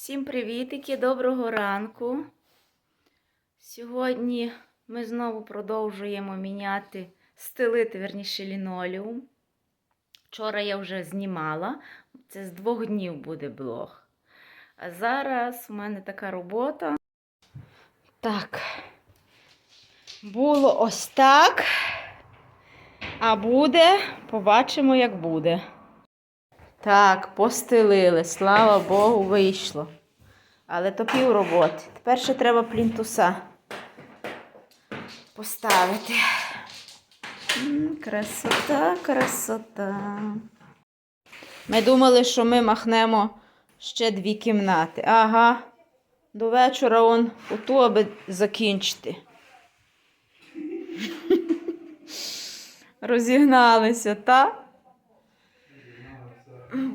Всім привітики, доброго ранку. Сьогодні ми знову продовжуємо міняти, стелити, верніше, лінолеум. Вчора я вже знімала, це з двох днів буде блог. А зараз у мене така робота. Так, було ось так. А буде, побачимо, як буде. Так, постелили, слава Богу, вийшло. Але то пів роботи. Тепер ще треба плінтуса поставити. Красота, красота. Ми думали, що ми махнемо ще дві кімнати. Ага. До вечора он оту, аби закінчити. Розігналися, так?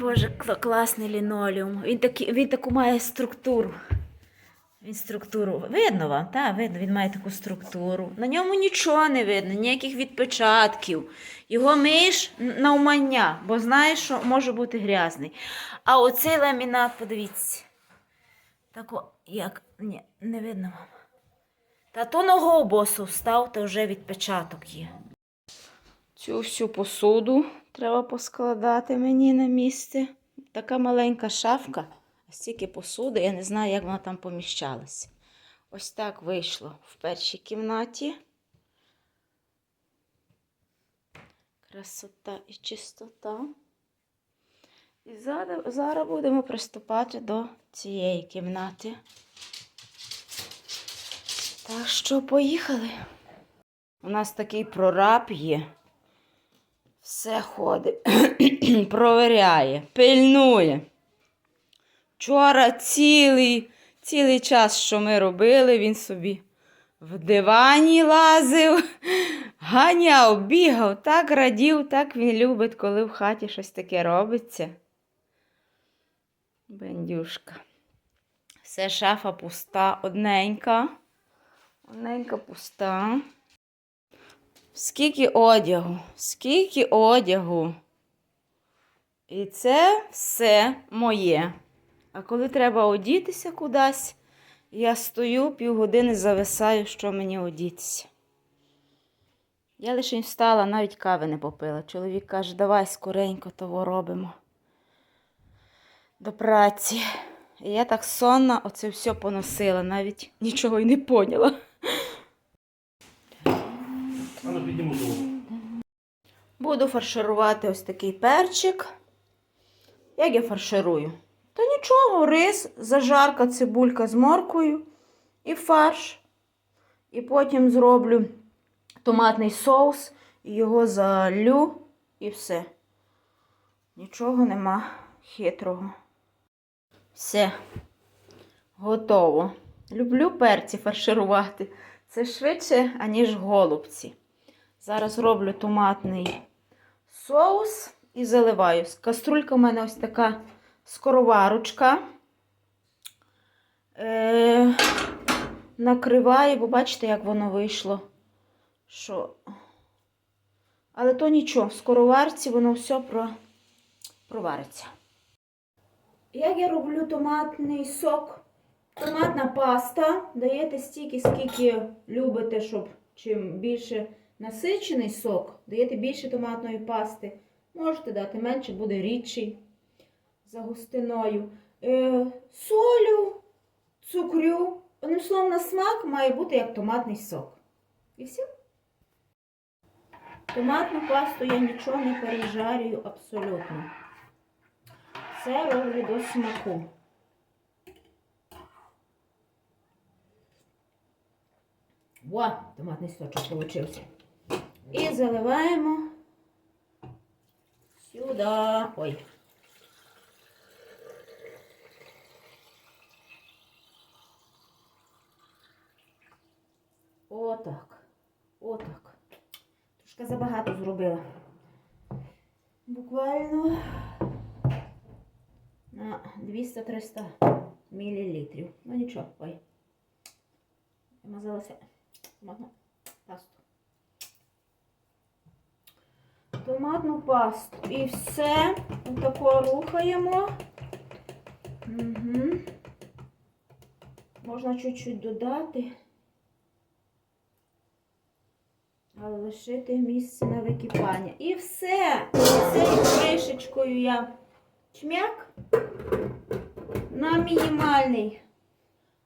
Боже, класний лінолеум. Він, такі, він таку має структуру. Він структуру. Видно вам, так, видно, він має таку структуру. На ньому нічого не видно, ніяких відпечатків. Його миєш на умання, бо знаєш, що може бути грязний. А оцей ламінат, подивіться. Тако, як. Ні, не видно вам. Та то ногу босу встав, то вже відпечаток є. Цю всю посуду треба поскладати мені на місце. Така маленька шафка, стільки посуди, я не знаю, як вона там поміщалася. Ось так вийшло в першій кімнаті. Красота і чистота. І зараз, зараз будемо приступати до цієї кімнати. Так що поїхали. У нас такий прораб є. Все ходить, провіряє, пильнує. Вчора цілий, цілий час, що ми робили, він собі в дивані лазив, ганяв, бігав, так радів, так він любить, коли в хаті щось таке робиться. Бендюшка. Все шафа пуста, одненька. Одненька пуста. Скільки одягу, скільки одягу. І це все моє. А коли треба одітися кудись, я стою півгодини зависаю, що мені одітися. Я лише встала, навіть кави не попила. Чоловік каже, давай скоренько того робимо до праці. І я так сонна оце все поносила, навіть нічого й не поняла. А ну підніму голову. Буду фарширувати ось такий перчик. Як я фарширую? Та нічого, рис, зажарка, цибулька з морквою і фарш. І потім зроблю томатний соус, його залю і все. Нічого нема хитрого. Все. Готово. Люблю перці фарширувати. Це швидше, аніж голубці. Зараз роблю томатний соус і заливаю. Каструлька у мене ось така скороварочка. Е, накриваю, бо бачите, як воно вийшло. Що? Але то нічого, в скороварці воно все про... провариться. Як я роблю томатний сок? Томатна паста. Даєте стільки, скільки любите, щоб чим більше насичений сок, даєте більше томатної пасти. Можете дати менше, буде рідший за густиною. Е, солю, цукрю. Одним словом, на смак має бути як томатний сок. І все. Томатну пасту я нічого не пережарюю абсолютно. Все роблю до смаку. Во, томатний сочок получився. І заливаємо сюди. Ой. Отак. Отак. Трошки забагато зробила. Буквально на 200-300 мл. Ну нічого, ой. Мазалася томатну пасту. Томатну пасту. І все. Отако рухаємо. Угу. Можна чуть-чуть додати, але лишити місце на википання. І все. Цією кришечкою я чмяк на мінімальний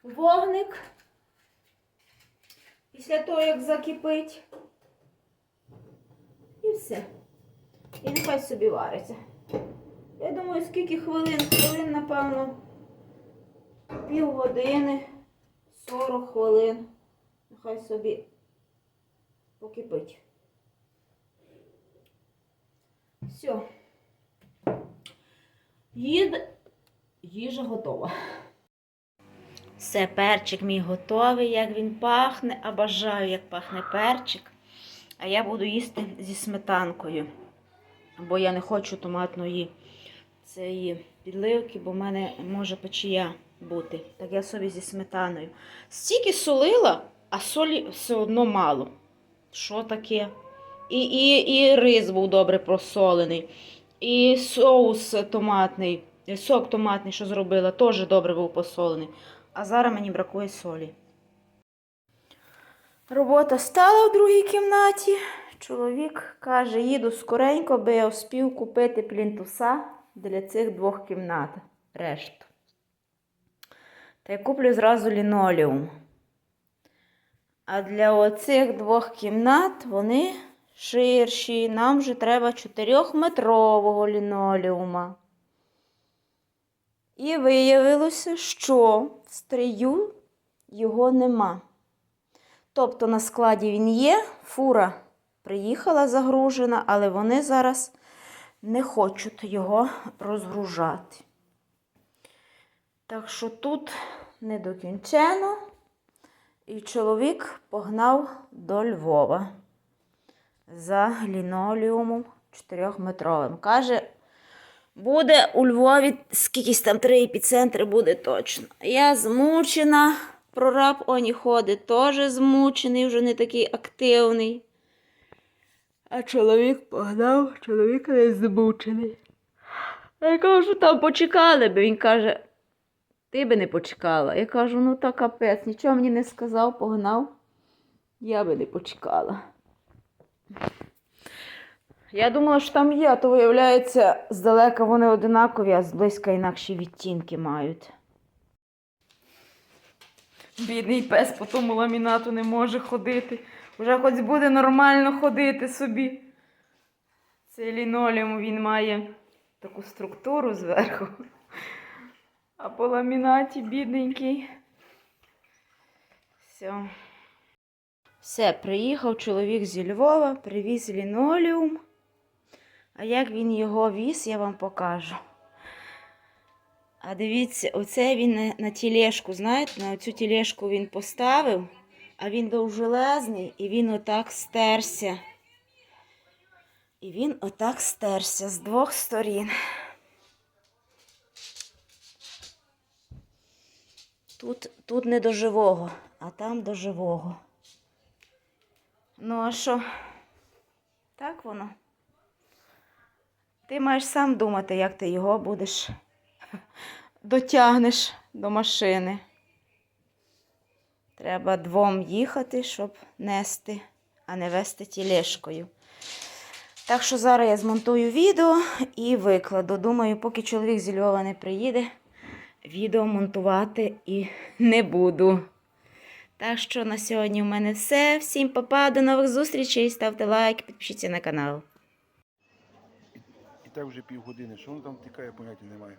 вогник. Після того, як закипить. І все. І нехай собі вариться. Я думаю, скільки хвилин? Хвилин, напевно, півгодини, 40 хвилин. Нехай собі покипить. Все. Їд... Їжа готова. Все, перчик мій готовий, як він пахне, а бажаю, як пахне перчик. А я буду їсти зі сметанкою. Бо я не хочу томатної цієї підливки, бо в мене може печія бути. Так я собі зі сметаною. Стільки солила, а солі все одно мало. Що таке? І, і, і рис був добре просолений, і соус томатний, сок томатний, що зробила, теж добре був посолений. А зараз мені бракує солі. Робота стала в другій кімнаті. Чоловік каже, їду скоренько, би я успів купити плінтуса для цих двох кімнат. Решту. Та й куплю зразу лінолеум. А для оцих двох кімнат вони ширші. Нам вже треба 4-метрового лінолеума. І виявилося, що в стрію його нема. Тобто на складі він є, фура приїхала загружена, але вони зараз не хочуть його розгружати. Так що тут не докінчено, і чоловік погнав до Львова за лінолеумом 4-метровим. Каже, буде у Львові скількись там три епіцентри буде точно. Я змучена. Прораб оні ходить, теж змучений, вже не такий активний. А чоловік погнав, чоловік не змучений. А я кажу, там почекали би. Він каже, ти би не почекала. Я кажу, ну та капець, нічого мені не сказав, погнав. Я би не почекала. Я думала, що там є, а то виявляється, здалека вони одинакові, а зблизька інакші відтінки мають. Бідний пес по тому ламінату не може ходити. Вже хоч буде нормально ходити собі. Цей лінолеум він має таку структуру зверху. А по ламінаті бідненький. Все. Все, приїхав чоловік зі Львова, привіз лінолеум. А як він його віз, я вам покажу. А дивіться, оце він на, на тілешку, знаєте, на цю тілешку він поставив, а він довжелезний, і він отак стерся. І він отак стерся з двох сторін. Тут, тут не до живого, а там до живого. Ну, а що? Так воно. Ти маєш сам думати, як ти його будеш дотягнеш до машини. Треба двом їхати, щоб нести, а не вести тілешкою. Так що зараз я змонтую відео і викладу. Думаю, поки чоловік зі Львова не приїде, відео монтувати і не буду. Так що на сьогодні у мене все. Всім па-па, до нових зустрічей. Ставте лайк, підпишіться на канал. І так вже півгодини. Що воно там втікає, поняття немає.